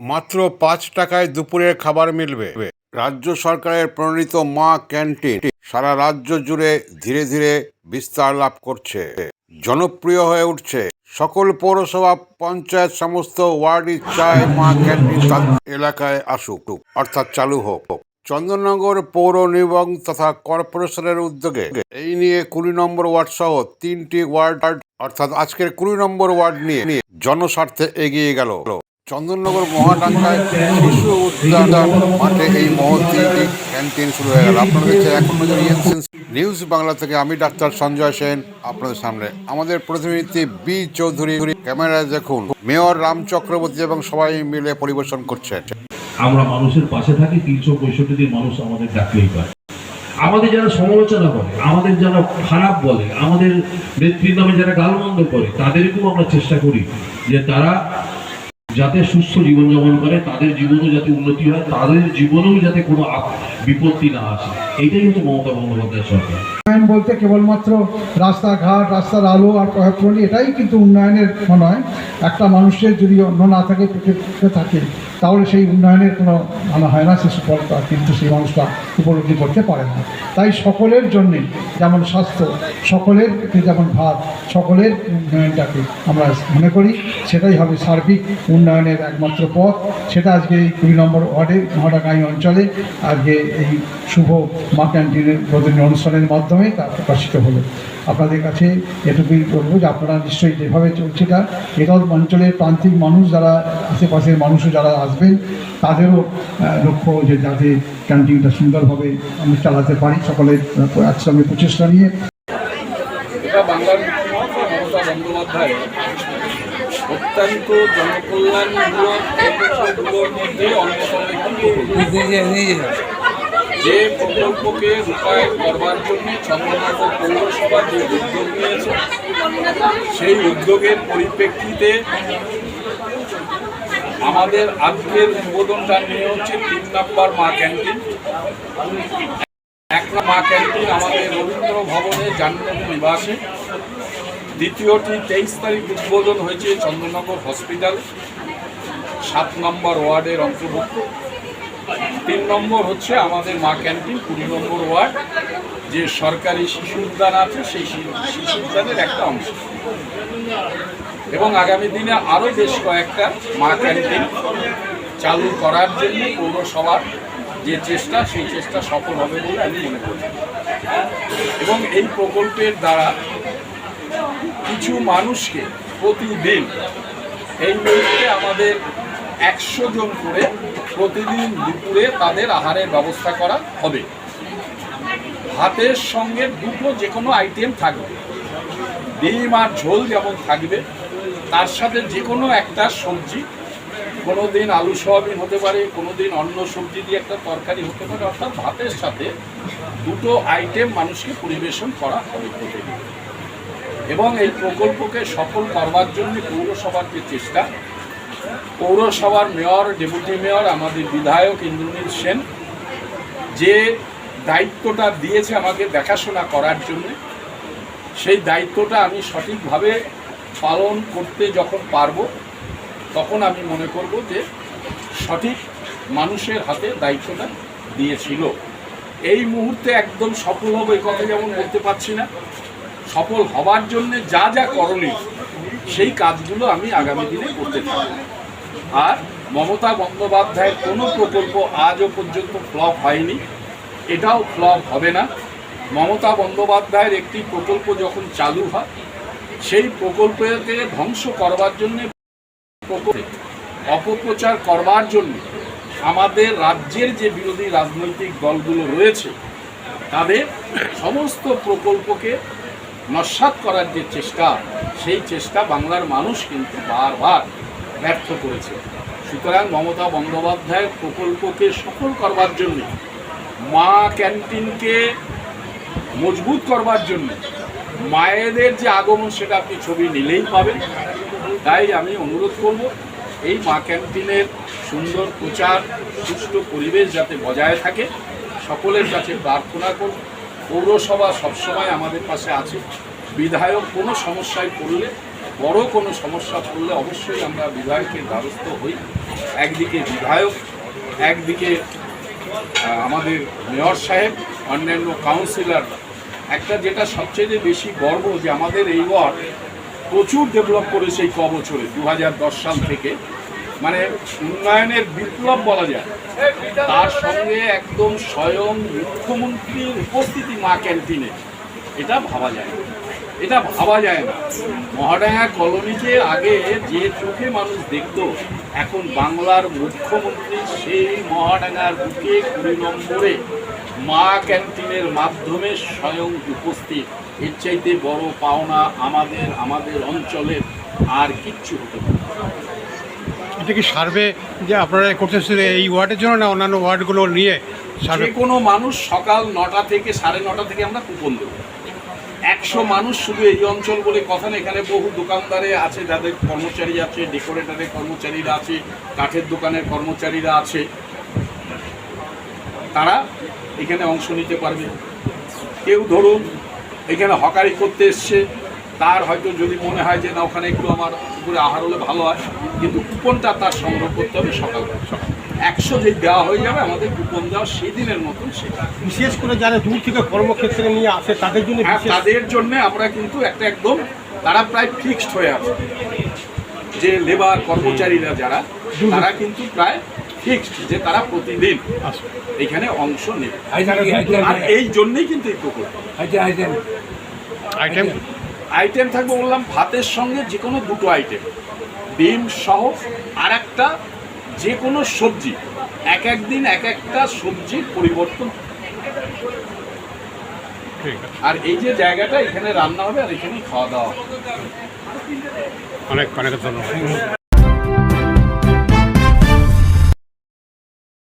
মাত্র পাঁচ টাকায় দুপুরের খাবার মিলবে। রাজ্য সরকারের প্রণীত মা ক্যান্টিন সারা রাজ্য জুড়ে ধীরে ধীরে বিস্তার লাভ করছে। জনপ্রিয় হয়ে উঠছে। সকল পৌরসভা পঞ্চায়েত সমস্ত ওয়ার্ডই চায় মা ক্যান্টিন এলাকায় আসুক, অর্থাৎ চালু হোক। চন্দননগর পৌর নিগম তথা কর্পোরেশনের উদ্যোগে এই নিয়ে কুড়ি নম্বর ওয়ার্ড সহ তিনটি ওয়ার্ড, অর্থাৎ আজকের কুড়ি নম্বর ওয়ার্ড নিয়ে জনস্বার্থে এগিয়ে গেল। চন্দননগর মহাডাঙ্গায় শিশু উদ্যান মাঠে এই মহতি ক্যান্টিন শুরু হয়ে গেল। আপনারা দেখছেন এখন নজর নিউজ বাংলা থেকে আমি ডাক্তার সঞ্জয় সেন, আপনাদের সামনে। আমাদের প্রতিনিধি বি চৌধুরী, ক্যামেরায় দেখুন, মেয়র রাম চক্রবর্তী এবং সবাই মিলে পরিবেশন করছেন। আমরা মানুষের পাশে থাকি, তিনশো পঁয়ষট্টি দিন মানুষ আমাদের ডাকলেই পায়। আমাদের যারা সমালোচনা করে, আমাদের যারা খারাপ বলে, আমাদের নামে যারা গালমন্দ করে, তাদেরকেও আমরা চেষ্টা করি যে তারা যাতে সুস্থ জীবনযাপন করে, তাদের জীবনও যাতে উন্নতি হয়, তাদের জীবনেও যাতে কোনো বিপত্তি না আসে। এইটাই হচ্ছে মমতা বন্দ্যোপাধ্যায় সরকার। উন্নয়ন বলতে কেবলমাত্র রাস্তাঘাট, রাস্তার আলো আর প্রলি এটাই কিন্তু উন্নয়নের নয়। একটা মানুষের যদি অন্য না থাকে, পেটে থাকে, তাহলে সেই উন্নয়নের কোনো মানে হয় না, সে সুফলতা কিন্তু সেই মানুষটা উপলব্ধি করতে পারে না। তাই সকলের জন্যে যেমন স্বাস্থ্য, সকলের যেমন ভাত, সকলের উন্নয়নটাকে আমরা মনে করি, সেটাই হবে সার্বিক উন্নয়নের একমাত্র পথ। সেটা আজকে এই কুড়ি নম্বর ওয়ার্ডে মহাডাকাই অঞ্চলে, আজকে এই শুভ মা ক্যান্টিনের অনুষ্ঠানের মাধ্যমে তা প্রকাশিত হলো আপনাদের কাছে এটুকুই বলব যে আপনারা নিশ্চয়ই যেভাবে চলছে এটা এরকম অঞ্চলের প্রান্তিক মানুষ যারা আশেপাশের মানুষও যারা আসবেন তাদেরও লক্ষ্য যে যাতে ক্যান্টিনটা সুন্দরভাবে আমি চালাতে পারি সকলের একসঙ্গে প্রচেষ্টা নিয়ে বাংলার মমতা বন্দ্যোপাধ্যায় অত্যন্ত জনকল্যাণমূলক মধ্যে অন্যতম। যে প্রকল্পকে রূপায়ণ করবার জন্য চন্দ্রনগর পৌরসভা যে উদ্যোগ নিয়েছে, সেই উদ্যোগের পরিপ্রেক্ষিতে আমাদের আজকের উদ্বোধনটা নিয়ে হচ্ছে তিন নম্বর মা ক্যান্টিন। এক মা ক্যান্টিন আমাদের রবীন্দ্র ভবনে জান্নাতি নিবাসে। দ্বিতীয়টি তেইশ তারিখ উদ্বোধন হয়েছে চন্দ্রনগর হসপিটাল। সাত নম্বর ওয়ার্ডের অন্তর্ভুক্ত। তিন নম্বর হচ্ছে আমাদের মা ক্যান্টিন, কুড়ি নম্বর ওয়ার্ড, যে সরকারি শিশু উদ্যান আছে, সেই শিশু উদ্যানের একটা অংশ। এবং আগামী দিনে আরও বেশ কয়েকটা মা ক্যান্টিন চালু করার জন্য পৌরসভার যে চেষ্টা, সেই চেষ্টা সফল হবে বলে আমি মনে করি। এবং এই প্রকল্পের দ্বারা কিছু মানুষকে প্রতিদিন এই মুহূর্তে আমাদের একশো জন করে প্রতিদিন দুপুরে তাদের আহারের ব্যবস্থা করা হবে। ভাতের সঙ্গে দুটো যে কোনো আইটেম থাকবে। ডিম আর ঝোল যেমন থাকবে, তার সাথে যে কোনো একটা সবজি। কোনো দিন আলু সয়াবিন হতে পারে কোনো দিন অন্য সবজি দিয়ে একটা তরকারি হতে পারে, অর্থাৎ ভাতের সাথে দুটো আইটেম মানুষকে পরিবেশন করা হবে প্রতিদিন। এবং এই প্রকল্পকে সফল করবার জন্য পৌরসভার যে চেষ্টা পৌরসভার মেয়র, ডেপুটি মেয়র, আমাদের বিধায়ক ইন্দ্রনীল সেন, যে দায়িত্বটা দিয়েছে আমাকে দেখাশোনা করার জন্য, সেই দায়িত্বটা আমি সঠিকভাবে পালন করতে যখন পারব, তখন আমি মনে করব যে সঠিক মানুষের হাতে দায়িত্বটা দিয়েছিল। এই মুহূর্তে একদম সফল হবে কথা যেমন বলতে পারছি না। সফল হবার জন্য যা যা করণীয়, সেই কাজগুলো আমি আগামী দিনে করতে থাকব আর মমতা বন্দ্যোপাধ্যায়ের কোনো প্রকল্প আজও পর্যন্ত ফ্লপ হয়নি। এটাও ফ্লপ হবে না। মমতা বন্দ্যোপাধ্যায়ের একটি প্রকল্প যখন চালু হয়, সেই প্রকল্পকে ধ্বংস করবার জন্য অপপ্রচার করবার জন্য আমাদের রাজ্যের যে বিরোধী রাজনৈতিক দলগুলো রয়েছে, তাদের সমস্ত প্রকল্পকে নস্বাত করার যে চেষ্টা, সেই চেষ্টা বাংলার মানুষ কিন্তু বারবার ব্যর্থ করেছে। সুতরাং মমতা বন্দ্যোপাধ্যায়ের প্রকল্পকে সফল করবার জন্য, মা ক্যান্টিনকে মজবুত করবার জন্য মায়েদের যে আগমন, সেটা আপনি ছবি নিলেই পাবেন। তাই আমি অনুরোধ করব, এই মা ক্যান্টিনের সুন্দর প্রচার সুষ্ঠু পরিবেশ যাতে বজায় থাকে, সকলের কাছে প্রার্থনা করব, পৌরসভা সবসময় আমাদের পাশে আছে। বিধায়ক কোনো সমস্যায় পড়লে বড় কোনো সমস্যা পড়লে অবশ্যই আমরা বিধায়কের দ্বারস্থ হই। একদিকে বিধায়ক, একদিকে আমাদের মেয়র সাহেব, অন্যান্য কাউন্সিলর। একটা যেটা সবচেয়ে বেশি গর্ব যে আমাদের এই ওয়ার্ড প্রচুর ডেভেলপ করেছে এই ক বছরে দু হাজার দশ সাল থেকে। মানে উন্নয়নের বিপ্লব বলা যায়। তার সঙ্গে একদম স্বয়ং মুখ্যমন্ত্রীর উপস্থিতি মা ক্যান্টিনে। এটা ভাবা যায় এটা ভাবা যায় না। মহাডাঙ্গা কলোনিকে আগে যে চোখে মানুষ দেখতো এখন বাংলার মুখ্যমন্ত্রী সেই মহাডাঙ্গার বুকে কুড়ি নম্বরে মা ক্যান্টিনের মাধ্যমে স্বয়ং উপস্থিত। এর চাইতে বড় পাওনা আমাদের আমাদের অঞ্চলের আর কিচ্ছু হতে পারে না। এটা কি সার্ভে যে আপনারা করতে এই ওয়ার্ডের জন্য না অন্যান্য ওয়ার্ডগুলো নিয়ে যে কোনো মানুষ সকাল নটা থেকে সাড়ে নটা থেকে আমরা কুপন দেবো। একশো মানুষ শুধু এই অঞ্চল বলে কথা না, এখানে বহু দোকানদারে আছে, যাদের কর্মচারী আছে ডেকোরেটারের কর্মচারীরা আছে, কাঠের দোকানের কর্মচারীরা আছে। তারা এখানে অংশ নিতে পারবে। কেউ ধরুন, এখানে হকারি করতে এসছে তার হয়তো যদি মনে হয় যে না ওখানে একটু আমার উপরে আহার হলে ভালো হয় কিন্তু কুপনটা তার সংগ্রহ করতে হবে সকালবেলা একশো যে দেওয়া হয়ে যাবে আমাদের কুপন দেওয়া সেদিনের মতন সেটা। বিশেষ করে যারা দূর থেকে কর্মক্ষেত্রে নিয়ে আসে তাদের জন্য হ্যাঁ তাদের জন্য আমরা কিন্তু একটা একদম তারা প্রায় ফিক্সড হয়ে আছে। যে লেবার কর্মচারীরা যারা তারা কিন্তু প্রায় ফিক্সড যে তারা প্রতিদিন এখানে অংশ নেবে। আর এই জন্যই কিন্তু এই প্রকল্প। আইটেম আইটেম থাকবে বললাম ভাতের সঙ্গে যে কোনো দুটো আইটেম ডিম সহ আর একটা যে কোনো সবজি। এক এক দিন এক একটা সবজির পরিবর্তন। ঠিক আর এই যে জায়গাটা এখানে রান্না হবে আর এখানেই খাওয়া দাওয়া হবে। অনেক অনেক ধন্যবাদ।